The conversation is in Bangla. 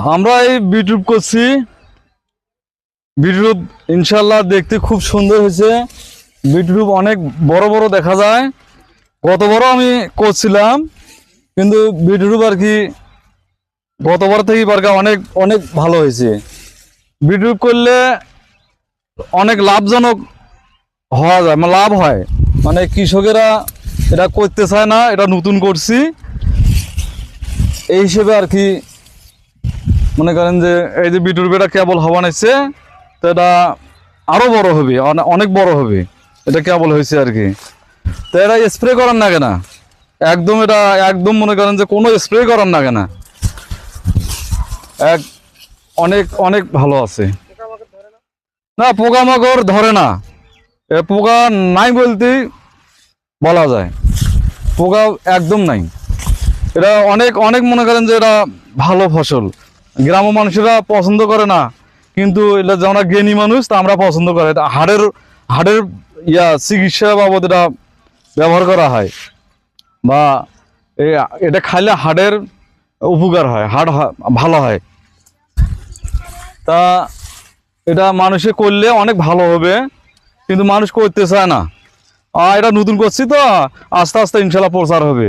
আমরা এই বিটরুপ করছি। বিটরুপ ইনশাল্লাহ দেখতে খুব সুন্দর হয়েছে। বিটরুপ অনেক বড় বড় দেখা যায়। গত বড় আমি করছিলাম, কিন্তু বিটরুপ আর কি গতবার থেকে আর অনেক অনেক ভালো হয়েছে। বিটরুপ করলে অনেক লাভজনক হওয়া যায় মানে লাভ হয়। মানে কৃষকেরা এটা করতে চায় না, এটা নতুন করছি। এই হিসেবে আর কি মনে করেন যে এই যে বিটুর বেটা কেবল হওয়া নিচ্ছে তো এটা আরও বড় হবে অনেক বড় হবে, এটা কেবল হয়েছে আর কি। তো এটা স্প্রে করার না। কেনা একদম এটা, একদম মনে করেন যে কোনো স্প্রে করার না। কেনা এক, অনেক অনেক ভালো আছে। না, পোকামাকড় ধরে না। এ পোকা নাই বলতেই বলা যায়। পোকা একদম নাই। এটা অনেক অনেক মনে করেন যে এটা ভালো ফসল। গ্রাম মানুষেরা পছন্দ করে না। কিন্তু এটা যে আমরা জ্ঞানী মানুষ, তা আমরা পছন্দ করে। হাড়ের হাড়ের ইয়া চিকিৎসা বাবদ এটা ব্যবহার করা হয়। বা এটা খাইলে হাড়ের উপকার হয়, হাড় ভালো হয়। তা এটা মানুষে করলে অনেক ভালো হবে, কিন্তু মানুষ করতে চায় না। এটা নতুন করছি তো, আস্তে আস্তে ইনশাল্লাহ প্রচার হবে।